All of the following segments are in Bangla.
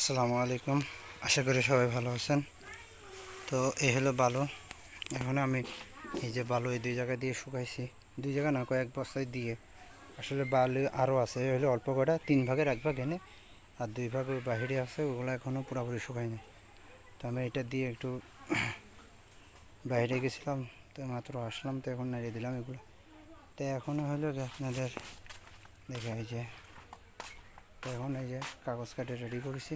আসসালামু আলাইকুম। আশা করি সবাই ভালো আছেন। তো এই হলো বালু। এখন আমি এই যে বালু এই দুই জায়গা দিয়ে শুকাইছি। দুই জায়গা না, কয়েক বস্তায় দিয়ে। আসলে বালু আরও আছে এই হলো অল্প কটা, তিন ভাগের এক ভাগ এনে, আর দুই ভাগ বাহিরে আছে, ওগুলো এখনও পুরোপুরি শুকায়নি তো আমি এটা দিয়ে একটু বাইরে গেছিলাম, তো মাত্র আসলাম, তো এখন নাড়িয়ে দিলাম এগুলো। তো এখনও হলো আপনাদের, দেখে এই যে তো এখন এই যে কাগজ কাটে রেডি করেছি।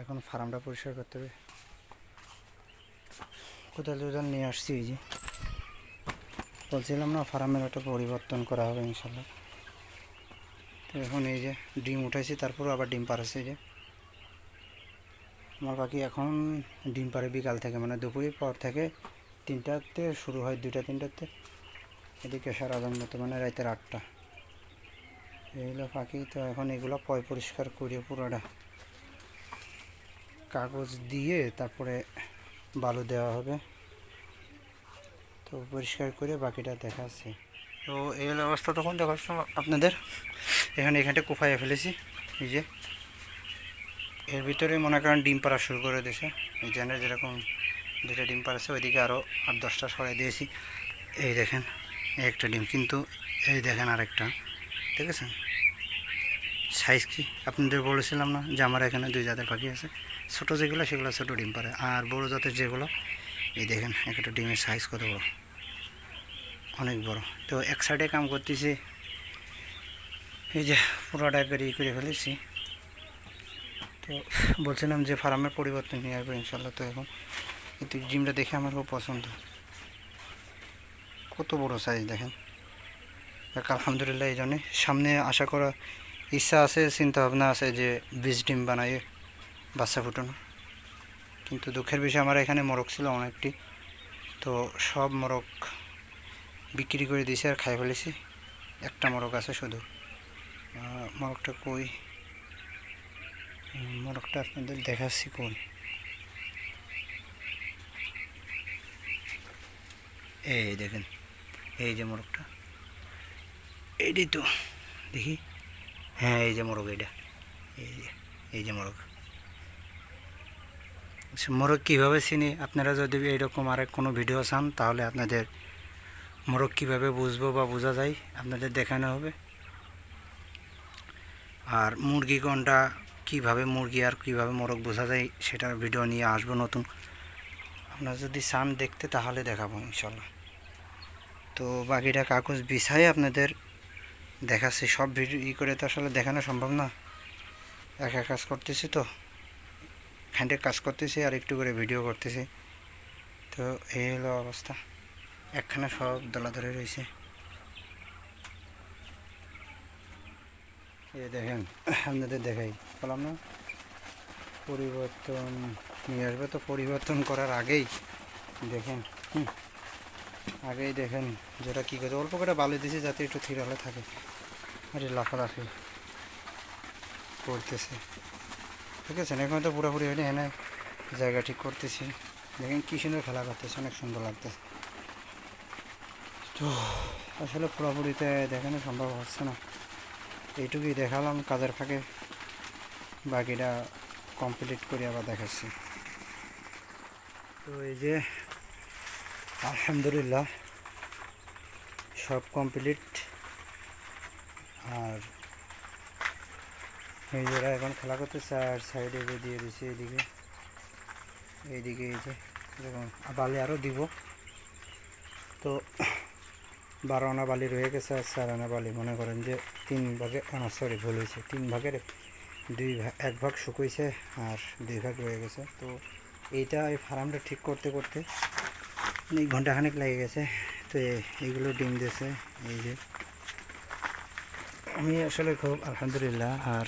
এখন ফার্মটা পরিষ্কার করতে হবে। কোথাও কোথাও নিয়ে আসছি এই যে। বলছিলাম না ফার্মের একটা পরিবর্তন করা হবে ইনশাল্লাহ। তো এখন এই যে ডিম উঠাইছি, তারপরও আবার ডিম পাড়াচ্ছে যে। আমার পাখি এখন ডিম পাড়ে বিকাল থেকে মানে দুপুরের পর থেকে তিনটাতে শুরু হয়, দুইটা, তিনটাতে। এদিকে সারা মতো মানে রাতের আটটা। এইগুলো পাখি তো এখন এগুলো পয় পরিষ্কার করে পুরোটা কাগজ দিয়ে তারপরে বালু দেওয়া হবে। তো পরিষ্কার করে বাকিটা দেখাচ্ছি তো এই অবস্থা তখন দেখাচ্ছ আপনাদের। এখানে এখানটা কোফাইয়ে ফেলেছি, এই যে। এর ভিতরে মনে করেন ডিম পাড়া শুরু করে দিয়েছে। এই জেনে যেরকম দুটো ডিম পাড়াচ্ছে ওইদিকে আরও আট দশটা সরাই দিয়েছি। এই দেখেন, একটা ডিম, কিন্তু এই দেখেন আরেকটা। ঠিক আছে? সাইজ কি? আপনাদের বলেছিলাম না যে আমার এখানে দুই জাতের পাখি আছে। ছোটো যেগুলো, সেগুলো ছোটো ডিম পারে আর বড় জাতের যেগুলো, এই দেখেন, একটা ডিমের সাইজ কত বড়। অনেক বড়। তো এক সাইডে কাম করতেছি। এই যে পুরোটা একবার ই করে ফেলেছি। তো বলছিলাম যে ফার্মের পরিবর্তন নিয়ে আসব ইনশাল্লাহ তো এখন কিন্তু ডিমটা দেখে আমার খুব পছন্দ। কত বড় সাইজ দেখেন? আলহামদুলিল্লাহ এই জন্যে। সামনে আশা করা ইচ্ছা আছে, চিন্তা ভাবনা আছে যে বীজ ডিম বানাইয়ে বাচ্চা ফুটানো। কিন্তু দুঃখের বিষয়, আমার এখানে মোরগ ছিল অনেকটি। তো সব মোরগ বিক্রি করে দিয়েছি আর খাই ফেলেছি। একটা মোরগ আছে শুধু। মোরগটা কই? মোরগটা আপনাদের দেখাচ্ছি কই? এই দেখেন, এই যে মোরগটা। এইটাই তো। দেখি। হ্যাঁ এই যে মোরগ এইটা। এই যে এই যে মোরগ। মোরগ কীভাবে চিনি? আপনারা যদি এইরকম আরেক কোনো ভিডিও চান, তাহলে আপনাদের মোরগ কীভাবে বুঝব বা বোঝা যায়, আপনাদের দেখানো হবে। আর মুরগি কোনটা, কীভাবে মুরগি আর কীভাবে মোরগ বোঝা যায়, সেটার ভিডিও নিয়ে আসব নতুন। আপনারা যদি চান দেখতে, তাহলে দেখাবো, ইনশাল্লাহ। তো বাকিটা কাগজ বিছাই আপনাদের দেখাচ্ছি। সব ভিডিও ই করে তো আসলে দেখানো সম্ভব না। একা কাজ করতেছি তো। হ্যান্ডে কাজ করতেছি আর একটু করে ভিডিও করতেছি। তো এই হলো অবস্থা। একখানে সব দলা ধরে রয়েছে। এই দেখেন, আপনাদের দেখাই। বললাম না, পরিবর্তন নিয়ে আসবে। তো পরিবর্তন করার আগেই দেখেন, হুম। আগেই দেখেন যেটা কী করছে অল্প করে বালি দিয়েছি যাতে একটু থিরালে থাকে। আরে লাফালাফি করতেছে। ঠিক আছে এখন তো পুরোপুরি হয়নি, এনে জায়গা ঠিক করতেছি। দেখেন কী সুন্দর খেলা করতেছে, অনেক সুন্দর লাগতেছে। তো, আসলে পুরোপুরিতে দেখানো সম্ভব হচ্ছে না। এইটুকুই দেখালাম, কাজের ফাঁকে বাকিটা কমপ্লিট করে আবার দেখাচ্ছি। তো এই যে আলহামদুলিল্লাহ, সব কমপ্লিট আর যারা এখন খেলা করতেছে, আর সাইডে যে দিয়ে দিছে এইদিকে এইদিকে এই যে, এরকম বালি আরও দিব। তো বারো আনা বালি রয়ে গেছে আর চার আনা বালি। মনে করেন যে তিন ভাগে আনা সরি ভুল হয়েছে। তিন ভাগের দুই ভাগ এক ভাগ শুকোইছে আর দুই ভাগ রয়ে গেছে। তো এইটা এই ফার্মটা ঠিক করতে করতে অনেক ঘন্টাখানেক লেগে গেছে, তো এইগুলো ডিম দিয়েছে, এই যে। আমি আসলে খুব, আলহামদুলিল্লাহ, আর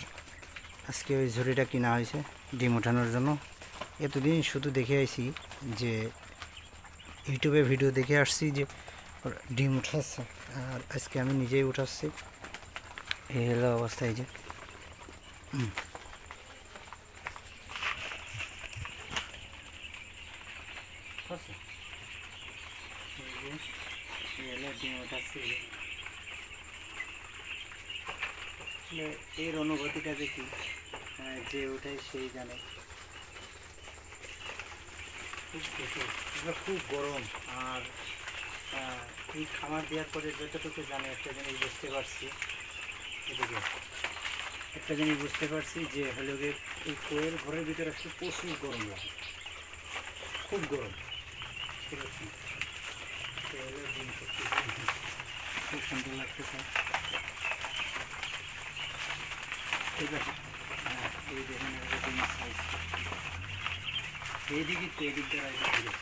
আজকে ওই ঝুড়িটা কিনা হয়েছে ডিম ওঠানোর জন্য। এতদিন শুধু দেখে আইছি যে ইউটিউবে ভিডিও দেখে আসছি যে ডিম উঠাচ্ছে, আর আজকে আমি নিজেই উঠাচ্ছি। এই হলো অবস্থা, এই যে। হুম। এই যে, এই হলো ডিম ওঠাচ্ছি এই যে। আসলে এর অনুভূতিটা দেখি হ্যাঁ, যে ওটাই সেই জানে। খুব গরম। আর এই খামার দেওয়ার পরে যতটুকু জানি একটা জিনিস বুঝতে পারছি। এদিকে একটা জিনিস বুঝতে পারছি যে হলো গিয়ে এই কোয়েল ঘরের ভিতরে একটু প্রচুর গরম লাগে। খুব গরম। ঠিক আছে তো হলো ডিম করতেছি। খুব সুন্দর লাগতেছে ঠিক আছে হ্যাঁ এই দেখেন একটা ডিম সাইজ এইদিকে তো এদিক দিয়ে রাখবে ঘুরে।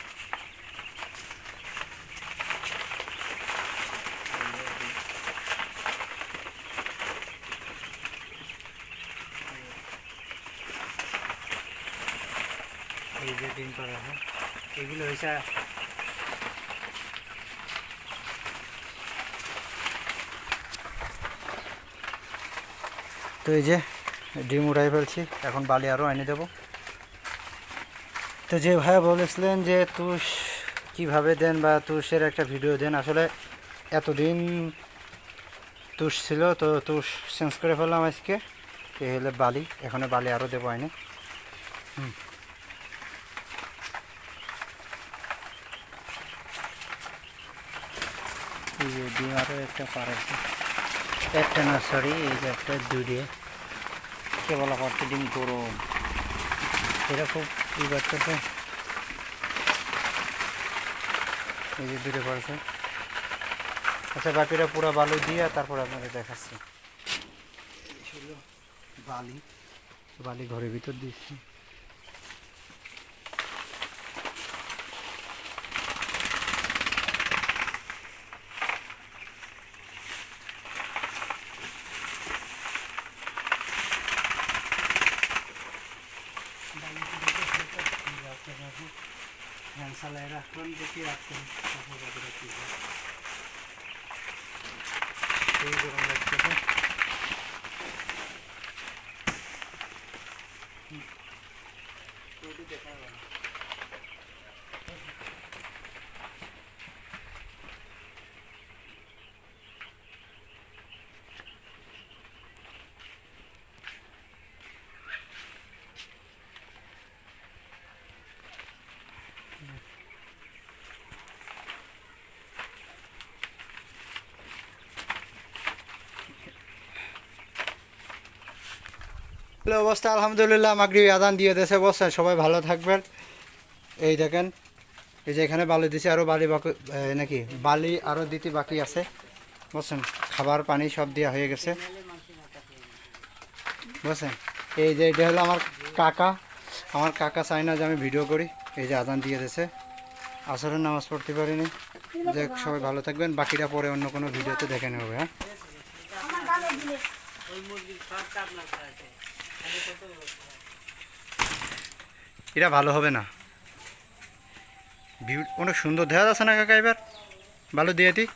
এই যে ডিম করা হয় এগুলো হয়েছে তো এই যে ডিম উঠাই ফেলছি এখন বালি আরও এনে দেবো। তো যে ভাইয়া বলেছিলেন যে তুষ কীভাবে দেন বা তুষের একটা ভিডিও দেন, আসলে এতদিন তুষ ছিল, তো তুষ চেঞ্জ করে ফেললাম আজকে। এ হলে বালি, এখানে বালি আরও দেবো আইনে হুম। এই যে ডিম আরও একটা পার একটা নার্সারি এই যে একটা দুইটে। কে বলা ডিম গরম এটা খুব ই করতেছে এই যে দুটো পড়েছে আচ্ছা বাকিটা পুরো বালু দিয়ে তারপরে আপনাদের দেখাচ্ছি। বালি। বালি ঘরের ভিতর দিচ্ছি। রাখলাম দেখি রাখছেন বাকিটা কি হয় এই লাগতেছে হুম। দেখা অবস্থা, আলহামদুলিল্লাহ মাগরি আদান দিয়ে দেশে বসেন সবাই ভালো থাকবেন। এই দেখেন, এই যে এখানে বালি দিছে আরও বালি বাকি নাকি, বালি আরও দিতে বাকি আছে। বুঝছেন খাবার, পানি সব দেওয়া হয়ে গেছে। বুঝছেন এই যে এটা হলো আমার কাকা আমার কাকা চাই না যে আমি ভিডিও করি, এই যে আদান দিয়ে দিয়েছে। আসরের নামাজ পড়তে পারিনি যে সবাই ভালো থাকবেন বাকিটা পরে অন্য কোনো ভিডিওতে দেখে নেবে হ্যাঁ? এটা ভালো হবে না। ভিউ অনেক সুন্দর দেখা যাচ্ছে না কাকা এবার? ভালো দিয়ে দিই